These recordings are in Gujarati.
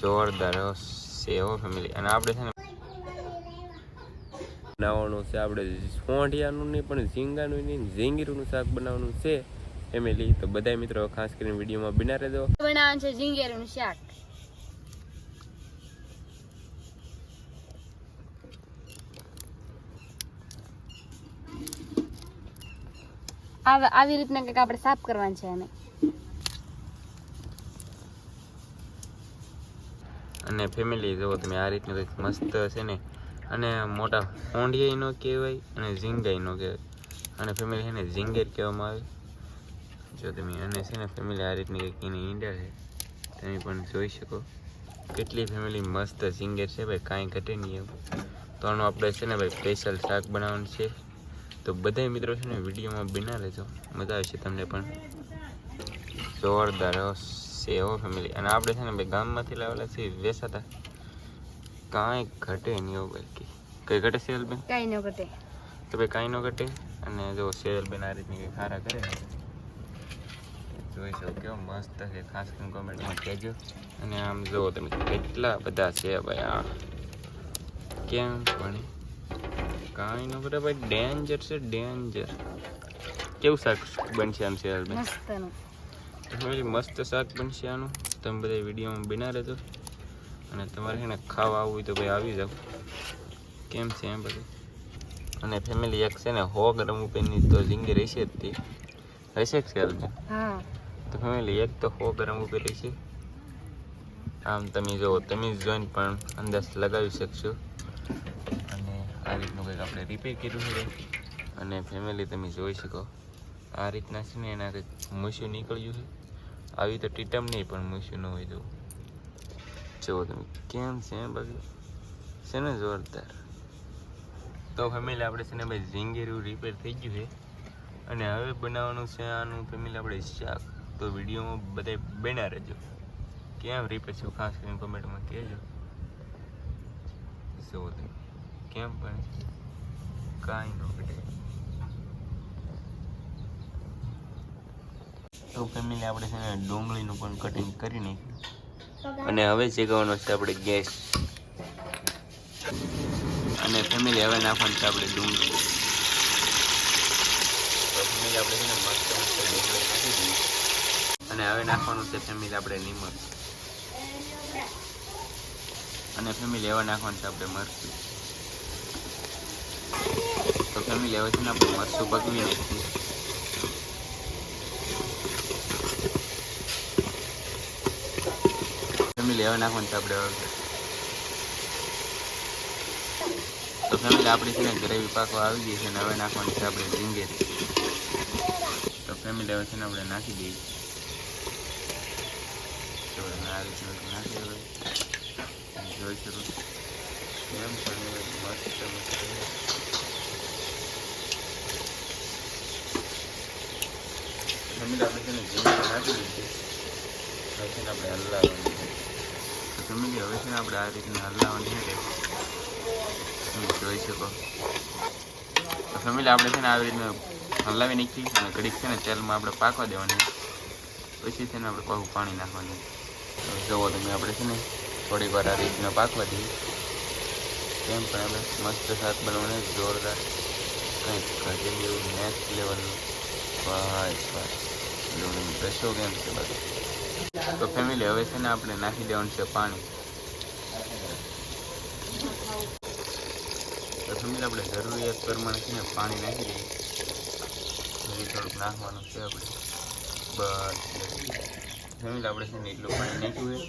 જોરદાર સેવો ફેમિલી અને આપણે છે ને બનાવવાનું છે, આપણે સોંઢિયાનું નહીં, પણ ઝીંગાનું નહીં, ઝીંગીરનું શાક બનાવવાનું છે. ફેમિલી તો બધા મિત્રો ખાસ કરીને વિડીયોમાં બિના રહેજો. બનાવવાનું છે ઝીંગેરનું શાક. આવી રીતના કંઈક આપણે સાફ કરવાનું છે એને અને ફેમિલી જુઓ તમે આ રીતનું કંઈક મસ્ત છે ને, અને મોટા હોંડિયાઈ નો કહેવાય અને ઝીંગાઈ નો કહેવાય. અને ફેમિલી છે ને ઝીંગેર કહેવામાં આવે. જો તમે અને છે ને ફેમિલી આ રીતની કંઈક એની ઈંડા છે, તમે પણ જોઈ શકો. કેટલી ફેમિલી મસ્ત ઝીંગેર છે ભાઈ, કાંઈ ઘટે નહીં એવું તો આનું આપણે છે ને ભાઈ સ્પેશિયલ શાક બનાવવાનું છે. તો બધા મિત્રો છે ને વિડીયોમાં બિના લેજો મજા આવશે તમને પણ. જોરદાર એવો સેવો ફેમિલી અને આપણે છે ને ભાઈ ગામમાંથી લાવેલા છીએ વેસાતા. કાંઈ ઘટે નહીં એવું ભાઈ કે. કઈ ઘટે સેલબેન કાંઈ ન ઘટે. તો ભાઈ કાંઈ ન ઘટે? અને જો સેલબેન આ રીતની કંઈ ખારા કરે? જોઈ શકો કેવો મસ્ત છે. ખાસ કરીને કોમેન્ટમાં કહેજો. અને આમ જુઓ તમે કેટલા બધા છે ભાઈ આ. કેમ પણ કાંઈ ન ઘટે ભાઈ. ડેન્જર છે ડેન્જર કેવું શાક બનશે આમ સેલબેન મસ્તનું. ફેમિલી મસ્ત શાક બનશે આનું. તમે બધા વિડીયોમાં બિના રહેજો. અને તમારે એને ખાવા આવવું હોય તો ભાઈ આવી જાઓ. કેમ છે એમ બધું? અને ફેમિલી એક છે ને હો ગરમ ઉપરની તો જિંદગી રહેશે જ તે. રહેશે કે ખ્યાલ છે તો ફેમિલી એક તો હો ગરમ ઉપર રહેશે. આમ તમે જુઓ તમે જ જોઈને પણ અંદાજ લગાવી શકશો. અને આ રીતનું કંઈક આપણે રિપેર કર્યું છે અને ફેમિલી તમે જોઈ શકો. આ રીતના છે ને એના કંઈક મૂસ્યું નીકળ્યું છે. આવી તો ટીટમ નહીં, પણ મૂછું ન હોય તો. જુઓ તમે કેમ છે બાકી? છે ને જોરદાર? તો ફેમિલી આપણે છે ને ભાઈ ઝીંગેરું રિપેર થઈ ગયું છે. અને હવે બનાવવાનું છે આનું ફેમિલી આપણે શાક. તો વિડીયોમાં બધા બેના રહેજો. કેમ રિપેર છે ખાસ કરીને કમેન્ટમાં કહેજો. તમે કેમ પણ કાંઈ ન ઘટે. તો ફેમિલી આપણે છે ને ડુંગળીનું પણ કટિંગ કરી નાખ્યું. અને હવે શેકવાનો છે આપણે ગેસ. અને ફેમિલી હવે નાખવાનું છે આપણે ડુંગળી. ફેમિલી આપણે છે ને મસ્ત મસ્ત ડુંગળી નાખી દઈએ અને હવે નાખવાનું છે ફેમિલી આપણે નિમક. અને ફેમિલી હવે નાખવાનું છે આપણે મરચું. તો ફેમિલી હવે છે ને આપણે મરચું પકવી નાખીએ હવે નાખવાનું છે આપણે તો ફેમિલી, આપણી છે ને ગ્રેવી પાકવા આવી ગઈ છે ને હવે નાખવાનું છે આપણે ઝીંગેર. તો ફેમિલી હવે છે ને આપણે નાખી દઈએ. નાખી હવે જોઈ શકું પણ મસ્ત મસ્ત આપણે છે ને ઝીંગેર નાખી દઈએ. હવે આપણે હલાવવાનું છે તો હવે છે ને આપણે આ રીતના હલાવવાની છે જોઈ શકો? ફેમિલી આપણે છે ને આવી રીતના હલાવી નાખી અને ઘડીક છે ને તેલમાં આપણે પાકવા દેવાની. પછી છે ને આપણે પાછું પાણી નાખવાનું. જુઓ તમે, આપણે છે ને થોડીક વાર આ રીતના પાકવા દઈએ. તેમ પણ આપણે મસ્ત શાક બનાવવાનું જોરદાર. કંઈક ઘટેલું એવું નેક્સ્ટ લેવલનું ભાઈ ભાઈ. દસો કેમ છે બધું? તો ફેમિલી હવે છે ને આપણે નાખી દેવાનું છે પાણી. તો ફેમિલી આપણે જરૂરિયાત પ્રમાણે છે ને પાણી નાખી દઈએ. થોડુંક નાખવાનું છે આપણે. બસ. ફેમિલી, આપણે છે ને એટલું પાણી નાખ્યું છે.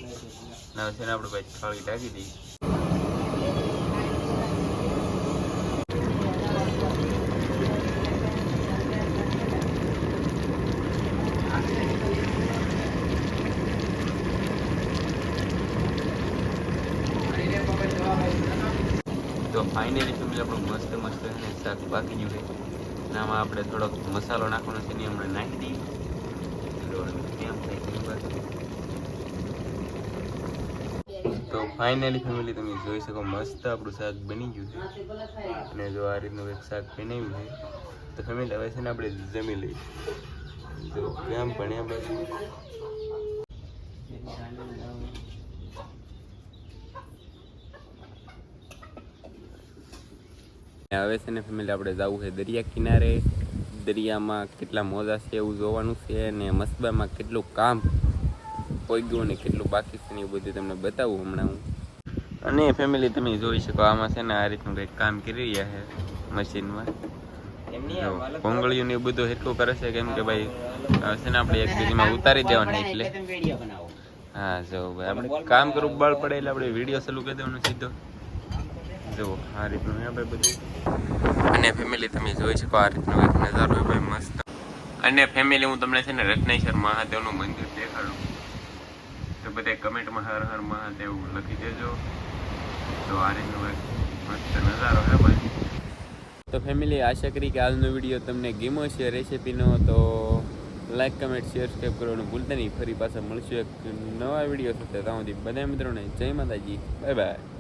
ને છે ને આપણે ભાઈ થાળી ઢાંકી દઈએ. ફાઇનલી ફેમિલી આપણું મસ્ત મસ્ત અને શાક પાકી ગયું છે આમાં આપણે થોડોક મસાલો નાખવાનો છે ને હમણાં નાખી દઈએ. તો ફાઇનલી ફેમિલી તમે જોઈ શકો, મસ્ત આપણું શાક બની ગયું છે. અને જો આ રીતનું એક શાક બનાવ્યું છે, તો ફેમિલી હવે છે ને આપણે જમી લઈએ જો, કેમ ભણ્યા બાજુ હવે છે ને ફેમિલી આપણે જવું છે દરિયા કિનારે. દરિયામાં કેટલા મોજા છે એવું જોવાનું છે અને મસ્બામાં કેટલું કામ કોઈ ગયું ને કેટલું બાકી છે ને એવું બધું તમને બતાવું હમણાં હું. અને ફેમિલી તમે જોઈ શકો આમાં છે ને આ રીતનું કંઈક કામ કરી રહ્યા છે મશીનમાં. જો, કોંગળીયું ને બધું એટલું કરે છે કેમ કે ભાઈ છે ને આપણે એક બીજીમાં ઉતારી દેવાના એટલે. હા જો ભાઈ આપણે કામ કરવું બળ પડે એટલે આપણે વીડિયો ચાલુ કરી દેવાનો સીધો. જો, આ રીતનું ભાઈ બધું. અને ફેમિલી તમે જોઈ શકો આ રીતનો એક નજારો ભાઈ મસ્ત. અને ફેમિલી હું તમને છે ને રત્નેશ્વર મહાદેવનું મંદિર દેખાડું. તો બધા કમેન્ટમાં હર હર મહાદેવ લખી દેજો. તો આ રીતનો એક મસ્ત નજારો હે ભાઈ. તો ફેમિલી આશા કરી કે આજનો વીડિયો તમને ગેમો છે રેસીપીનો તો લાઈક કમેન્ટ શેર સબસ્ક્રાઈબ કરવાનું ભૂલતા નહીં. ફરી પાછા મળશું એક નવા વીડિયો સાથે. ત્યાં સુધી બધા મિત્રોને જય માતાજી. Bye bye